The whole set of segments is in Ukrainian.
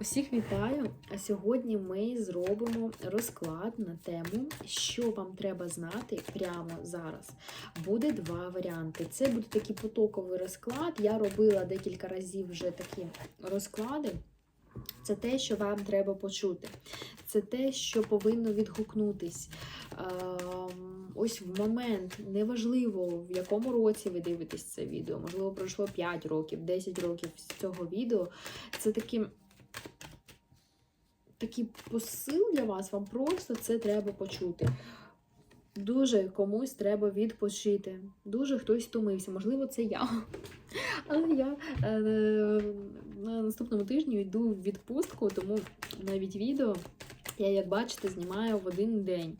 Усіх вітаю! А сьогодні ми зробимо розклад на тему, що вам треба знати прямо зараз. Буде два варіанти. Це буде такий потоковий розклад. Я робила декілька разів вже такі розклади. Це те, що вам треба почути. Це те, що повинно відгукнутись. Ем, Ось в момент, неважливо, в якому році ви дивитесь це відео, можливо, пройшло 5 років, 10 років з цього відео. Це таким такий посил для вас, вам просто це треба почути. Дуже комусь треба відпочити. Дуже хтось втомився. Можливо, це я. Але я е, на наступному тижні йду в відпустку, тому навіть відео я, як бачите, знімаю в один день.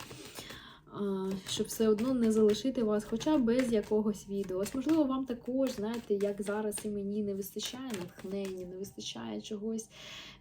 Щоб все одно не залишити вас хоча без якогось відео. Ось, можливо, вам також, знаєте, як зараз і мені не вистачає натхнення, не вистачає чогось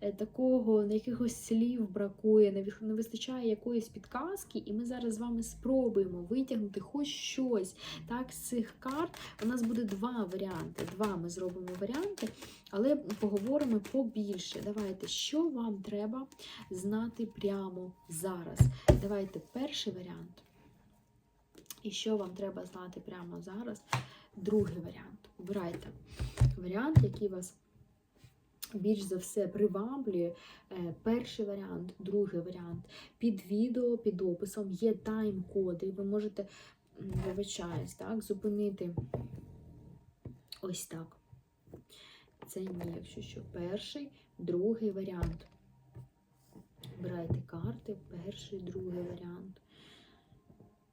е, такого, якихось слів бракує, не вистачає якоїсь підказки, і ми зараз з вами спробуємо витягнути хоч щось. Так, з цих карт у нас буде два варіанти. Два ми зробимо варіанти, але поговоримо побільше. Давайте, що вам треба знати прямо зараз. Давайте перший варіант. І що вам треба знати прямо зараз? Другий варіант. Обирайте варіант, який вас більш за все приваблює. Е, Перший варіант, другий варіант. Під відео, під описом є тайм-коди. Ви можете, вибачаюсь, так, зупинити ось так. Це ні, якщо що. Перший, другий варіант. Обирайте карти, перший, другий варіант.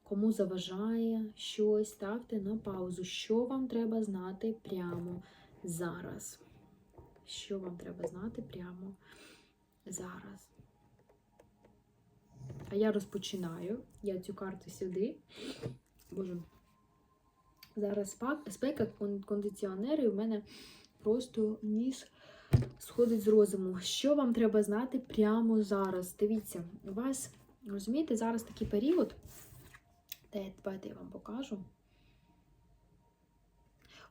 Кому заважає щось, ставте на паузу. Що вам треба знати прямо зараз? Що вам треба знати прямо зараз? А я розпочинаю. Я цю карту сюди. Боже. Зараз спека, кон- кондиціонери, і в мене просто ніс сходить з розуму. Що вам треба знати прямо зараз? Дивіться, у вас, розумієте, зараз такий період. Давайте я вам покажу.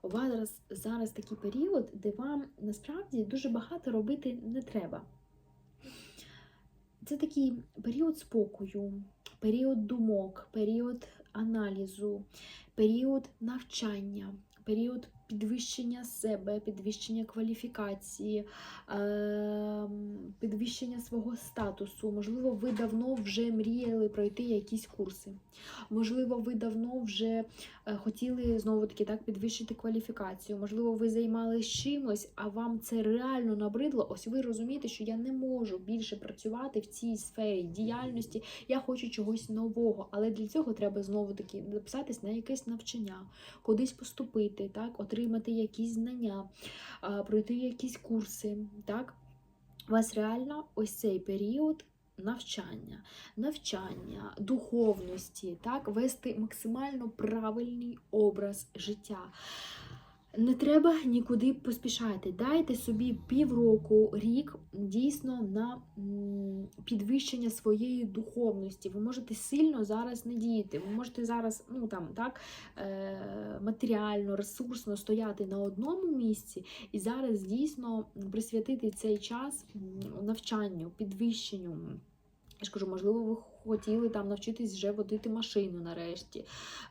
У вас зараз, зараз такий період, де вам насправді дуже багато робити не треба. Це такий період спокою, період думок, період аналізу, період навчання, період підвищення себе, підвищення кваліфікації, ем, підвищення свого статусу. Можливо, ви давно вже мріяли пройти якісь курси. Можливо, ви давно вже е, хотіли знову таки так підвищити кваліфікацію. Можливо, ви займалися чимось, а вам це реально набридло. Ось ви розумієте, що я не можу більше працювати в цій сфері діяльності. Я хочу чогось нового, але для цього треба знову таки записатись на якесь навчання, кудись поступити, так, отримати якісь знання, пройти якісь курси. Так, у вас реально ось цей період. Навчання, навчання, духовності, так, вести максимально правильний образ життя. Не треба нікуди поспішати. Дайте собі півроку, рік дійсно на підвищення своєї духовності. Ви можете сильно зараз не діяти. Ви можете зараз, ну там так е, матеріально, ресурсно стояти на одному місці і зараз дійсно присвятити цей час навчанню, підвищенню. Я ж кажу, можливо, ви хотіли там навчитись вже водити машину нарешті.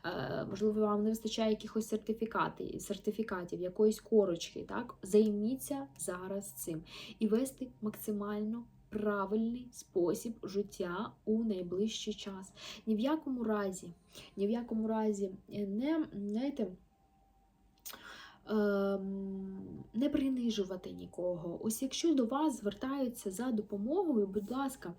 Е, можливо, вам не вистачає якихось сертифікатів, сертифікатів, якоїсь корочки. Так? Займіться зараз цим і вести максимально правильний спосіб життя у найближчий час. Ні в якому разі, ні в якому разі не, знаєте, не принижувати нікого. Ось якщо до вас звертаються за допомогою, будь ласка,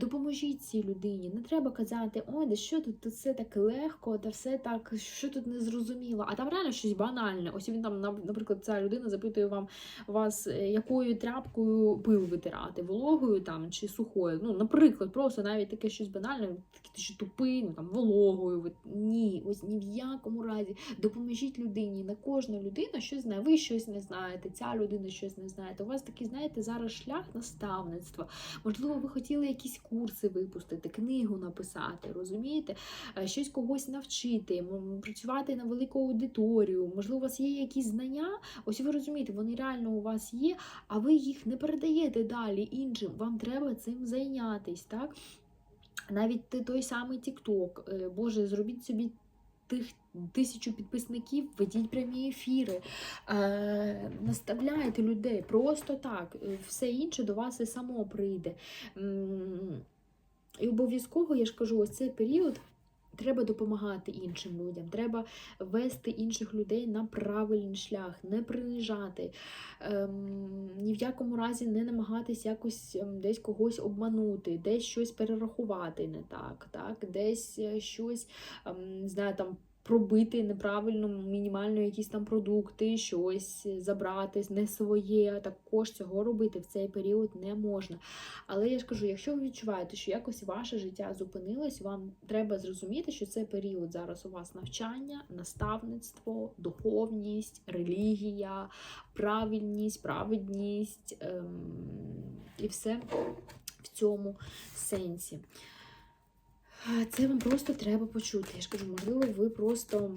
допоможіть цій людині. Не треба казати, ой, да що тут, тут все так легко, та все так, що тут не зрозуміло. А там реально щось банальне. Ось він там, наприклад, ця людина запитує вам вас, е, якою тряпкою пил витирати, вологою там чи сухою. Ну, наприклад, просто навіть таке щось банальне, ти що тупий, ну там вологою. Ні, ось ні в якому разі. Допоможіть людині. На кожну людину людина щось знає, ви щось не знаєте, ця людина щось не знає. У вас такий, знаєте, зараз шлях наставництва. Можливо, ви хотіли якісь курси випустити, книгу написати, розумієте? Е, Щось когось навчити, працювати на велику аудиторію. Можливо, у вас є якісь знання. Ось ви розумієте, вони реально у вас є, а ви їх не передаєте далі іншим. Вам треба цим зайнятись, так? Навіть той самий TikTok. Е, Боже, зробіть собі тих тисячу підписників, ведіть прямі ефіри, е, наставляйте людей просто так. Е, Все інше до вас і само прийде. І обов'язково, я ж кажу, ось цей період. Треба допомагати іншим людям, треба вести інших людей на правильний шлях, не принижати, ем, ні в якому разі не намагатись якось ем, десь когось обманути, десь щось перерахувати не так, так? десь е, щось ем, знаю, там. Пробити неправильно мінімально якісь там продукти, щось забрати не своє. Також цього робити в цей період не можна. Але я ж кажу, якщо ви відчуваєте, що якось ваше життя зупинилось, вам треба зрозуміти, що це період зараз у вас навчання, наставництво, духовність, релігія, правильність, праведність ем, і все в цьому сенсі. Це вам просто треба почути. Я ж кажу, можливо, ви просто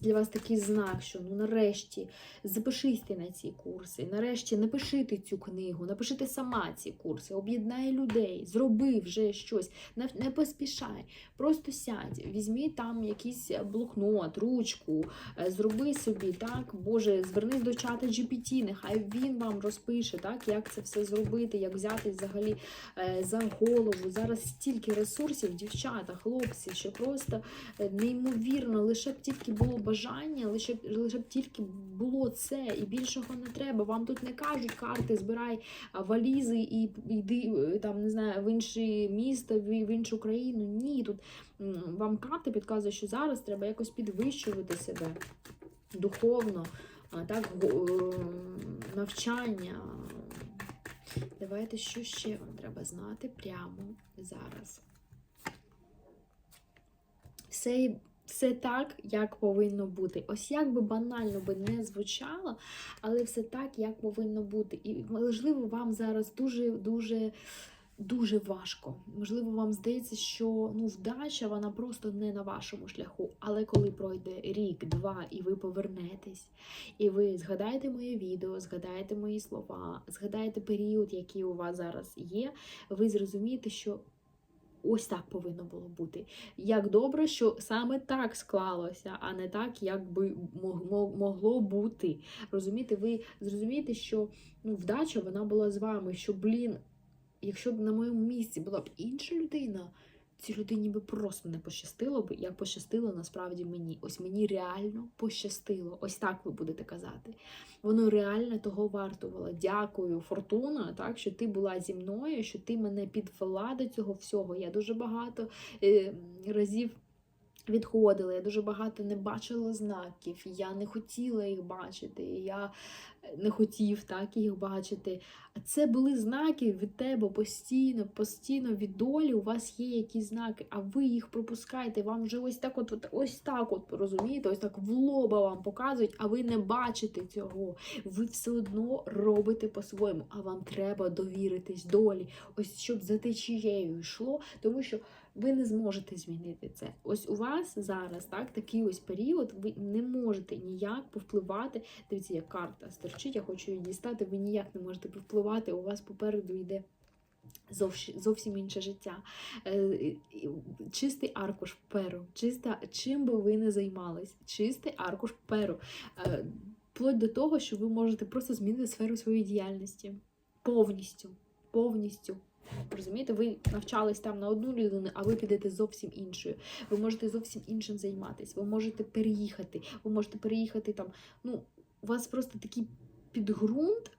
для вас такий знак, що ну нарешті запишіться на ці курси, нарешті напишите цю книгу, напишите сама ці курси, об'єднай людей, зроби вже щось, не, не поспішай, просто сядь, візьми там якийсь блокнот, ручку, е, зроби собі, так, Боже, звернись до чата GPT, нехай він вам розпише, так, як це все зробити, як взяти взагалі е, за голову. Зараз стільки ресурсів, дівчата, хлопці, що просто е, неймовірно, лише б тільки було бажання, лише, лише б тільки було це, і більшого не треба. Вам тут не кажуть карти, збирай валізи і йди е, там, не знаю, в інше місто, в, в іншу країну. Ні, тут вам карти підказують, що зараз треба якось підвищувати себе духовно, так, е, навчання. Давайте, що ще вам треба знати прямо зараз. Все, все так, як повинно бути. Ось як би банально би не звучало, але все так, як повинно бути. І можливо, вам зараз дуже-дуже. Дуже важко. Можливо, вам здається, що ну, вдача вона просто не на вашому шляху. Але коли пройде рік, два, і ви повернетесь, і ви згадаєте моє відео, згадаєте мої слова, згадаєте період, який у вас зараз є, ви зрозумієте, що ось так повинно було бути. Як добре, що саме так склалося, а не так, як би мог- мог- могло бути. Розумієте, ви зрозумієте, що ну, вдача вона була з вами, що, блін, якщо б на моєму місці була б інша людина. Цій людині би просто не пощастило б, як пощастило насправді мені. Ось мені реально пощастило. Ось так ви будете казати. Воно реально того вартувало. Дякую, Фортуна, так, що ти була зі мною, що ти мене підвела до цього всього. Я дуже багато е, разів відходила, я дуже багато не бачила знаків, я не хотіла їх бачити, я не хотів так їх бачити. А це були знаки від тебе постійно, постійно від долі. У вас є якісь знаки, а ви їх пропускаєте. Вам вже ось так, от, ось так, от розумієте, ось так в лоба вам показують, а ви не бачите цього. Ви все одно робите по-своєму, а вам треба довіритись долі. Ось щоб за течією йшло, тому що ви не зможете змінити це. Ось у вас зараз так, такий ось період, ви не можете ніяк повпливати. Дивіться, як карта стерчить, я хочу її дістати. Ви ніяк не можете повпливати. У вас попереду йде. Зовсім, інше життя. Е, Чистий аркуш перу, чиста, чим би ви не займались, чистий аркуш перу. Е, Вплоть до того, що ви можете просто змінити сферу своєї діяльності повністю. Повністю. Розумієте, ви навчались там на одну людину, а ви підете зовсім іншою. Ви можете зовсім іншим займатися. Ви можете переїхати. Ви можете переїхати там. Ну, у вас просто такий підґрунт.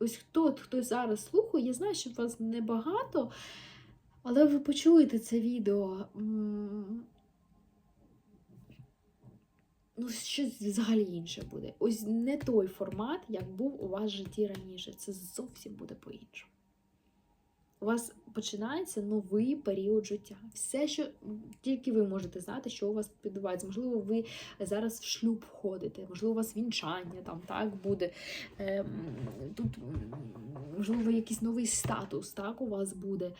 Ось хто, хто зараз слухає, я знаю, що вас небагато, але ви почуєте це відео. Ну, щось взагалі інше буде. Ось не той формат, як був у вас в житті раніше. Це зовсім буде по-іншому. У вас починається новий період життя. Все, що тільки ви можете знати, що у вас відбувається. Можливо, ви зараз в шлюб входите, можливо, у вас вінчання там так буде. Ем, Тут, можливо, якийсь новий статус так, у вас буде.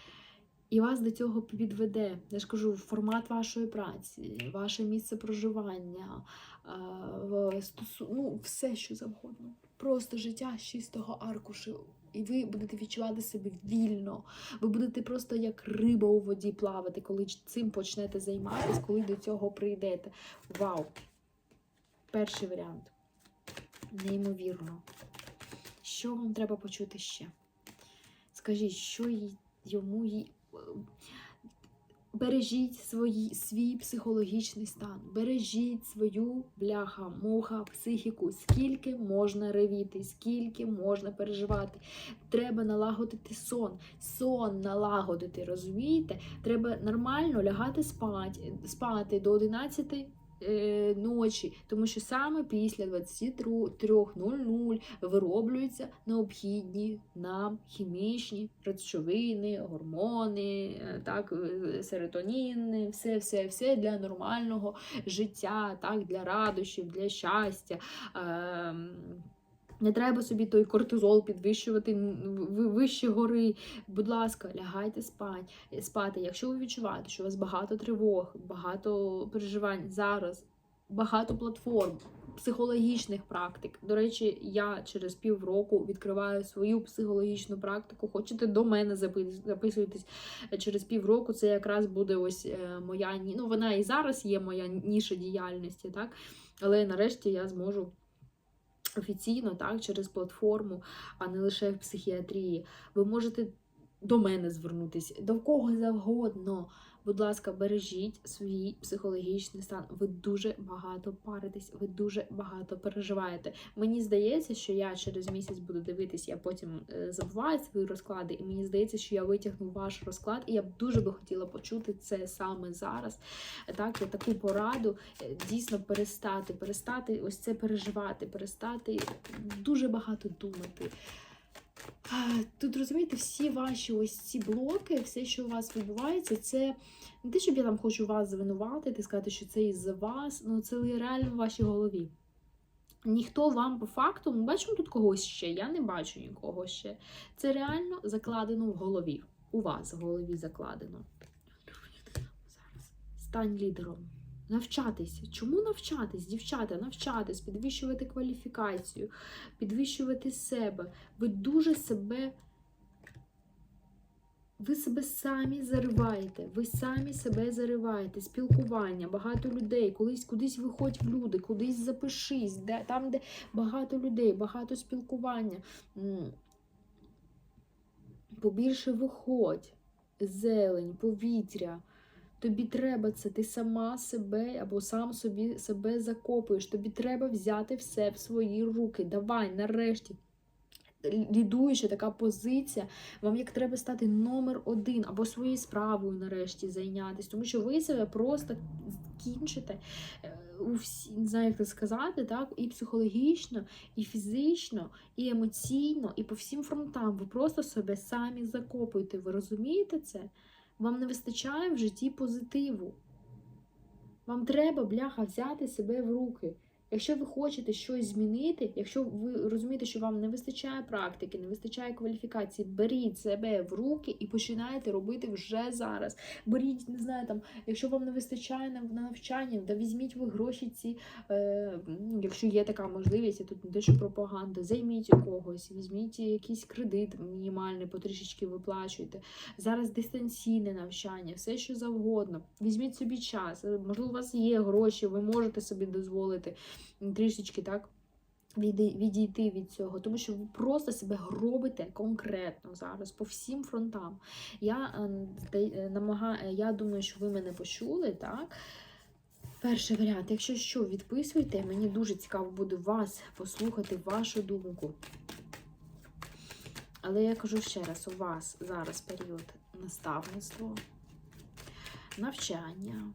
І вас до цього підведе. Я ж кажу, формат вашої праці, ваше місце проживання, е, ну, все, що завгодно. Просто життя з чистого аркушу. І ви будете відчувати себе вільно. Ви будете просто як риба у воді плавати, коли цим почнете займатися, коли до цього прийдете. Вау! Перший варіант. Неймовірно. Що вам треба почути ще? Скажіть, що їй- йому їй. Бережіть свої, свій психологічний стан, бережіть свою бляха, муха, психіку, скільки можна ревіти, скільки можна переживати. Треба налагодити сон, сон налагодити, розумієте? Треба нормально лягати спати, спати до 11 е, ночі, тому що саме після 23.00 вироблюються необхідні нам хімічні речовини, гормони, е, так, серотонін, серотоніни, все, все, все для нормального життя, так, для радощів, для щастя. Ем, Не треба собі той кортизол підвищувати вище гори. Будь ласка, лягайте спати. спати. Якщо ви відчуваєте, що у вас багато тривог, багато переживань зараз, багато платформ, психологічних практик. До речі, я через півроку відкриваю свою психологічну практику. Хочете до мене запис- записуйтесь через півроку. Це якраз буде ось е, моя ну вона і зараз є моя ніша діяльності, так? Але нарешті я зможу. Офіційно, так, через платформу, а не лише в психіатрії. Ви можете до мене звернутися, до кого завгодно. Будь ласка, бережіть свій психологічний стан. Ви дуже багато паритесь, ви дуже багато переживаєте. Мені здається, що я через місяць буду дивитись, я потім е, забуваю свої розклади, і мені здається, що я витягну ваш розклад, і я б дуже би хотіла почути це саме зараз. Так, таку пораду е, дійсно перестати, перестати ось це переживати, перестати дуже багато думати. Тут розумієте, всі ваші ось ці блоки, все, що у вас відбувається, це не те, щоб я там хочу вас звинуватити, сказати, що це із-за вас, ну це реально в вашій голові. Ніхто вам по факту, ми бачимо тут когось ще, я не бачу нікого ще. Це реально закладено в голові. У вас в голові закладено. Зараз. Стань лідером. Навчатися. Чому навчатись, дівчата? Навчатись, підвищувати кваліфікацію, підвищувати себе. Ви дуже себе. Ви себе самі зариваєте, ви самі себе зариваєте, спілкування, багато людей, колись кудись виходь в люди, кудись запишись, де, там, де багато людей, багато спілкування. Побільше виходь, зелень, повітря. Тобі треба це, ти сама себе або сам собі себе закопуєш. Тобі треба взяти все в свої руки. Давай, нарешті. Лідуюча така позиція, вам як треба стати номер один або своєю справою нарешті зайнятися, тому що ви себе просто кінчите е, у всі, не знаю, як це сказати, так, і психологічно, і фізично, і емоційно, і по всім фронтам. Ви просто себе самі закопуєте. Ви розумієте це? Вам не вистачає в житті позитиву. Вам треба, бляха, взяти себе в руки. Якщо ви хочете щось змінити, якщо ви розумієте, що вам не вистачає практики, не вистачає кваліфікації, беріть себе в руки і починайте робити вже зараз. Беріть, не знаю, там, якщо вам не вистачає на на навчання, да візьміть ви гроші ці, е, якщо є така можливість, я тут не те, пропаганда, займіть у когось, візьміть якийсь кредит мінімальний, потрішечки виплачуйте. Зараз дистанційне навчання, все що завгодно. Візьміть собі час. Можливо, у вас є гроші, ви можете собі дозволити трішечки так. Відійти від цього, тому що ви просто себе робите конкретно зараз по всім фронтам. Я е, е, намагаю, я думаю, що ви мене почули, так? Перший варіант, якщо що, відписуйте, мені дуже цікаво буде вас послухати, вашу думку. Але я кажу ще раз, у вас зараз період наставництво, навчання,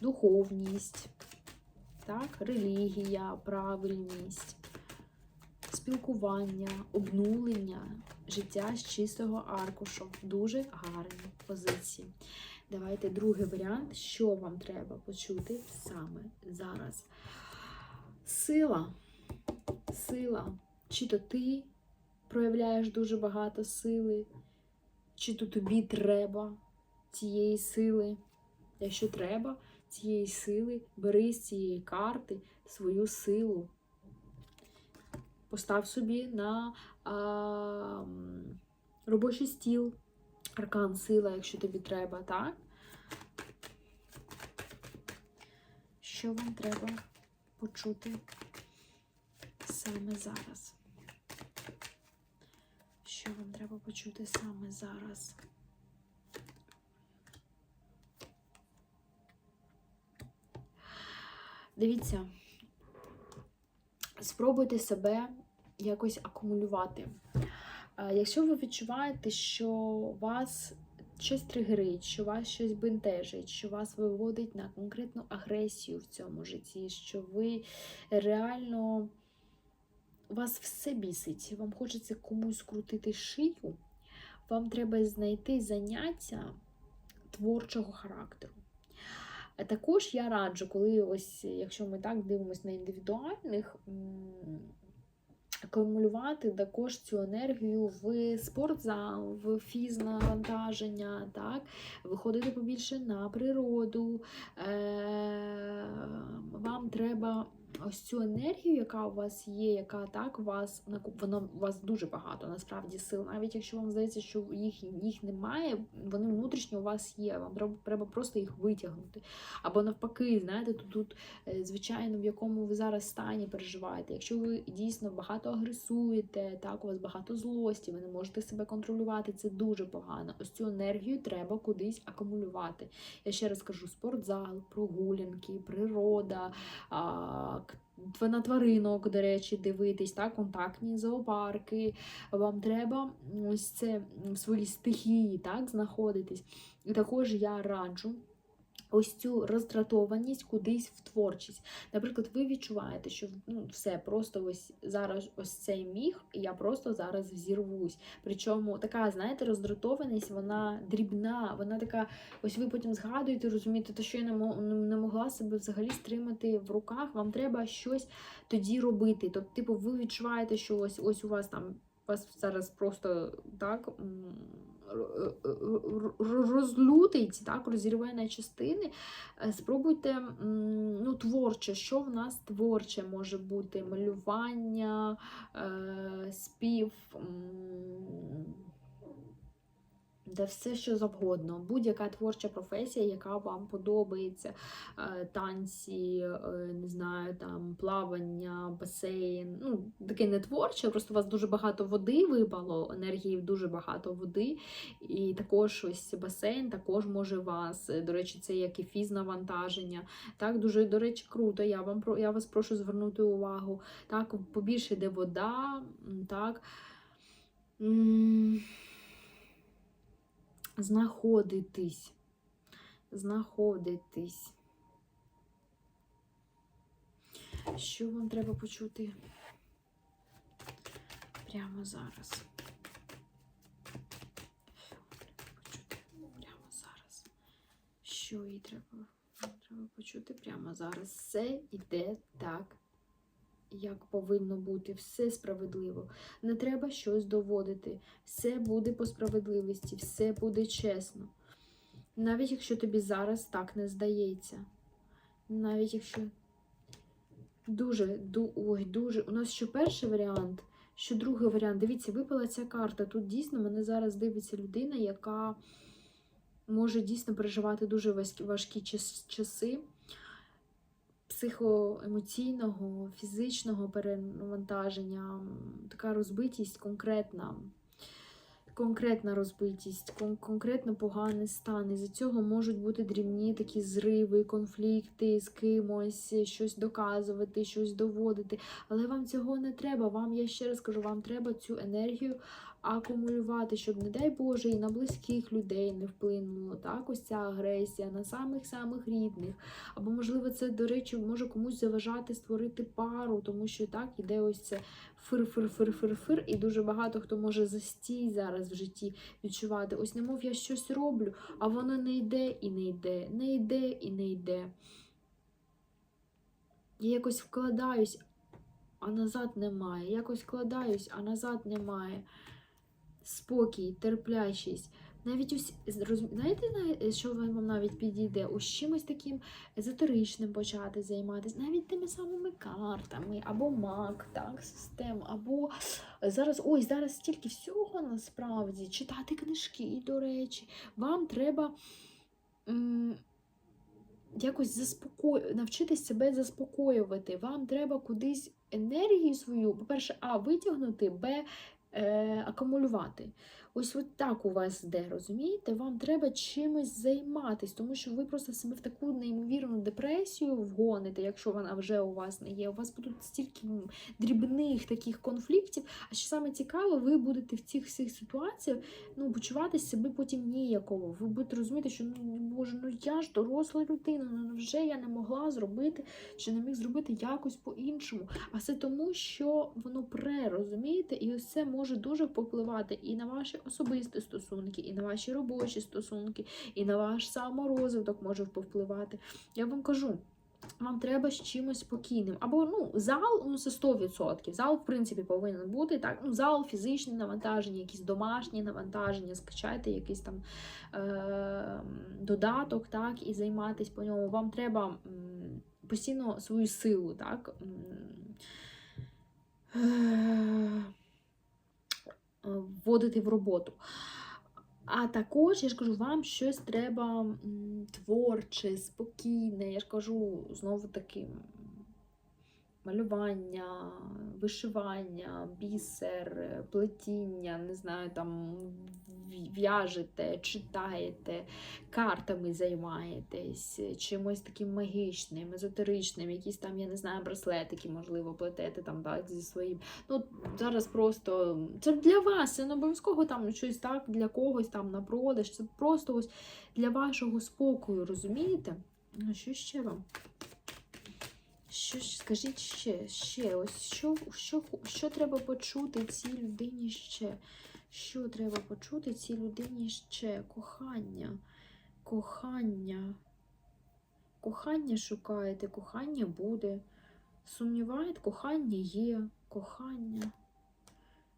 духовність, так, релігія, правильність, спілкування, обнулення, життя з чистого аркушу. Дуже гарні позиції. Давайте другий варіант, що вам треба почути саме зараз. Сила. Сила. Чи то ти проявляєш дуже багато сили, чи то тобі треба цієї сили. Якщо треба цієї сили, бери з цієї карти свою силу. Постав собі на а, робочий стіл, аркан сила, якщо тобі треба, так? Що вам треба почути саме зараз? Що вам треба почути саме зараз? Дивіться, спробуйте себе якось акумулювати. Е, Якщо ви відчуваєте, що вас щось тригерить, що вас щось бентежить, що вас виводить на конкретну агресію в цьому житті, що ви реально вас все бісить, вам хочеться комусь крутити шию, вам треба знайти заняття творчого характеру. Також я раджу, коли ось, якщо ми так дивимося на індивідуальних, акумулювати також цю енергію в спортзал, в фізнавантаження, так? виходити побільше на природу. Е- Вам треба ось цю енергію, яка у вас є, яка так вас вона у вас дуже багато насправді сил. Навіть якщо вам здається, що їх, їх немає, вони внутрішньо у вас є. Вам треба, треба просто їх витягнути. Або навпаки, знаєте, тут, тут е, звичайно, в якому ви зараз стані переживаєте. Якщо ви дійсно багато агресуєте, так, у вас багато злості, ви не можете себе контролювати, це дуже погано. Ось цю енергію треба кудись акумулювати. Я ще раз кажу: спортзал, прогулянки, природа, на тваринок, до речі, дивитись, так, контактні зоопарки. Вам треба ось це в своїй стихії так, знаходитись. І також я раджу ось цю роздратованість кудись в творчість. Наприклад, ви відчуваєте, що ну, все, просто ось зараз ось цей міг, і я просто зараз взірвусь. Причому така, знаєте, роздратованість, вона дрібна, вона така, ось ви потім згадуєте, розумієте, то що я не, не могла себе взагалі стримати в руках, вам треба щось тоді робити. Тобто, типу, ви відчуваєте, що ось ось у вас там вас зараз просто так. Р- р- розлютить, так, розірве на частини. Е, Спробуйте ну, творче, що в нас творче може бути? Малювання, е, спів. Де все, що завгодно, будь-яка творча професія, яка вам подобається, Е, танці, е, не знаю, там плавання, басейн. Ну, таке не творче, просто у вас дуже багато води випало, енергії дуже багато води. І також ось басейн також може вас. До речі, це як і фізнавантаження. Так, дуже, до речі, круто. Я вам я вас прошу звернути увагу. Так, побільше йде вода, так. Знаходитись. Знаходитись. Що вам треба почути прямо зараз? Прямо зараз? Що їй треба, треба почути прямо зараз? Все йде так, як повинно бути, все справедливо. Не треба щось доводити. Все буде по справедливості, все буде чесно. Навіть якщо тобі зараз так не здається. Навіть якщо дуже, ду, ой, дуже. У нас що перший варіант, що другий варіант. Дивіться, випала ця карта. Тут дійсно мене зараз дивиться людина, яка може дійсно переживати дуже важкі часи психоемоційного, фізичного перевантаження, така розбитість конкретна. Конкретна розбитість, кон- конкретно поганий стан. Із-за цього можуть бути дрібні такі зриви, конфлікти з кимось, щось доказувати, щось доводити. Але вам цього не треба. Вам, я ще раз кажу, вам треба цю енергію акумулювати, щоб, не дай Боже, і на близьких людей не вплинуло. Так, ось ця агресія на самих-самих рідних. Або, можливо, це, до речі, може комусь заважати створити пару, тому що так іде ось це фир-фир-фир-фир-фир, і дуже багато хто може застій зараз в житті відчувати. Ось, немов я щось роблю, а воно не йде і не йде, не йде і не йде. Я якось вкладаюсь, а назад немає. Якось вкладаюсь, а назад немає. Спокій, терплячість. Навіть ось, знаєте, що вам навіть підійде? Ось чимось таким езотеричним почати займатися, навіть тими самими картами, або мак, так, систем, або зараз, ой, зараз стільки всього насправді, читати книжки, до речі. Вам треба м, якось заспоко... навчитись себе заспокоювати. Вам треба кудись енергію свою, по-перше, а, витягнути, б, е, акумулювати. Ось от так у вас йде, розумієте? Вам треба чимось займатися, тому що ви просто себе в таку неймовірну депресію вгоните, якщо вона вже у вас не є. У вас будуть стільки дрібних таких конфліктів. А що саме цікаве, ви будете в цих всіх ситуаціях ну, почувати себе потім ніяково. Ви будете розуміти, що ну боже, ну я ж доросла людина, ну вже я не могла зробити, чи не міг зробити якось по-іншому. А все тому, що воно пре, розумієте, і ось це може дуже попливати і на особисті стосунки, і на ваші робочі стосунки, і на ваш саморозвиток може повпливати. Я вам кажу. Вам треба з чимось спокійним. Або ну, зал, ну це 100%. Зал, в принципі, повинен бути. Так, ну, зал, фізичне навантаження, якісь домашні навантаження, скачайте якийсь там е- додаток, так, і займатися по ньому. Вам треба постійно свою силу, так. е, вводити в роботу. А також, я ж кажу, вам щось треба творче, спокійне. Я ж кажу, знову таки, м, малювання, вишивання, бісер, плетіння, не знаю, там в'яжете, читаєте, картами займаєтесь, чимось таким магічним, езотеричним, якісь там, я не знаю, браслетики, можливо, плетете там так, зі своїм. Ну, зараз просто це для вас, це не обов'язково там щось так для когось там на продаж. Це просто ось для вашого спокою, розумієте? Ну, що ще вам? Що скажіть ще, ще, ось що, що, що треба почути цій людині ще? Що треба почути цій людині ще? Кохання, кохання. Кохання шукаєте, кохання буде. Сумніваєте, кохання є, кохання.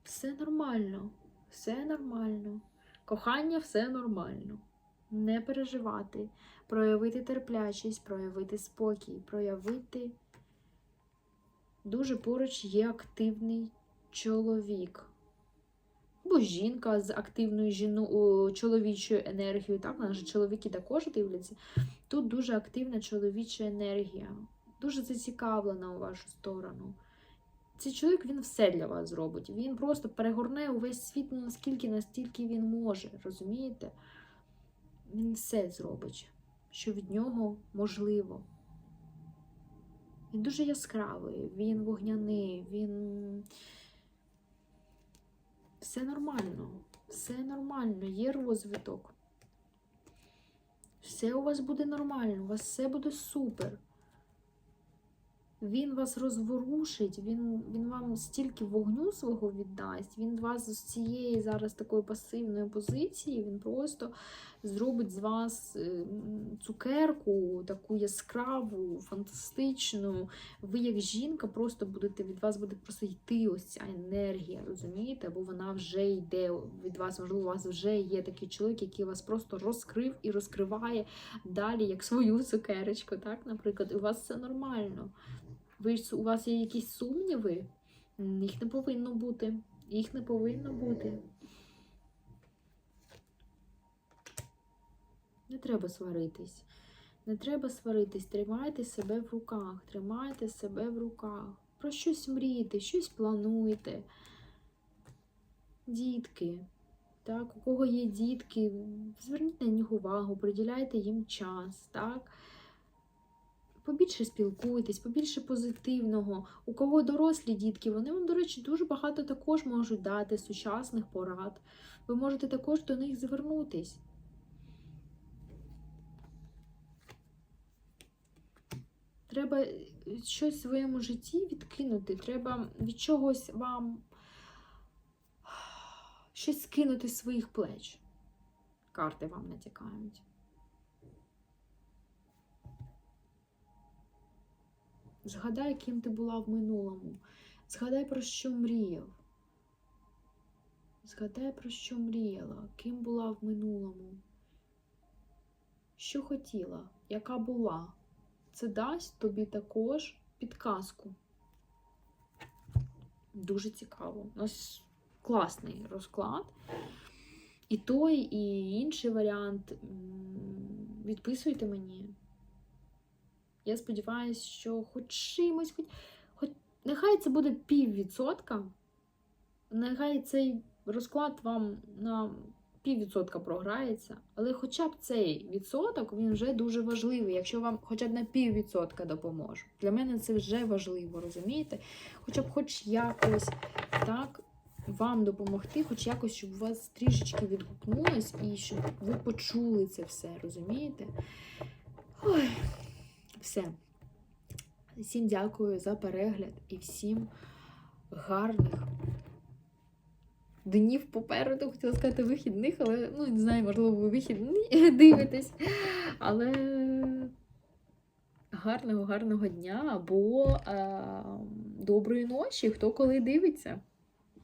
Все нормально, все нормально. Кохання все нормально. Не переживати, проявити терплячість, проявити спокій, проявити. Дуже поруч є активний чоловік. Або жінка з активною жіно... чоловічою енергією. Так, наші чоловіки також дивляться. Тут дуже активна чоловіча енергія, дуже зацікавлена у вашу сторону. Цей чоловік він все для вас зробить. Він просто перегорне увесь світ наскільки, настільки він може, розумієте? Він все зробить, що від нього можливо. Він дуже яскравий, він вогняний, він. Все нормально, все нормально, є розвиток. Все у вас буде нормально, у вас все буде супер. Він вас розворушить, він, він вам стільки вогню свого віддасть, він вас з цієї зараз такої пасивної позиції, він просто зробить з вас е, цукерку, таку яскраву, фантастичну. Ви, як жінка, просто будете від вас буде просто йти ось ця енергія, розумієте? Бо вона вже йде від вас, можливо, у вас вже є такий чоловік, який вас просто розкрив і розкриває далі, як свою цукерочку, так, наприклад, і у вас все нормально. Ви ж у вас є якісь сумніви? Їх не повинно бути. Їх не повинно бути. Не треба сваритись. Не треба сваритись. Тримайте себе в руках. Тримайте себе в руках. Про щось мрійте, щось плануйте. Дітки. Так, у кого є дітки, зверніть на них увагу, приділяйте їм час. Так? побільше спілкуйтесь, побільше позитивного. У кого дорослі дітки, вони вам, до речі, дуже багато також можуть дати сучасних порад. Ви можете також до них звернутись. Треба е, щось в своєму житті відкинути. Треба від чогось вам щось скинути з своїх плеч. Карти вам натякають. Згадай, ким ти була в минулому. Згадай, про що мріяв. Згадай, про що мріяла, ким була в минулому. Що хотіла, яка була. Це дасть тобі також підказку. Дуже цікаво. Ось класний розклад. І той, і інший варіант. Відписуйте мені. Я сподіваюся, що хоч чимось, хоч, хоч нехай це буде піввідсотка, нехай цей розклад вам на піввідсотка програється, але хоча б цей відсоток він вже дуже важливий, якщо вам хоча б на піввідсотка допоможе. Для мене це вже важливо, розумієте? Хоча б хоч якось так вам допомогти, хоч якось, щоб у вас трішечки відгукнулось і щоб ви почули це все, розумієте? Ой, все. Всім дякую за перегляд і всім гарних днів попереду. Хотіла сказати вихідних, але ну не знаю, можливо, ви вихідні дивитесь. Але гарного, гарного дня або е, доброї ночі, хто коли дивиться.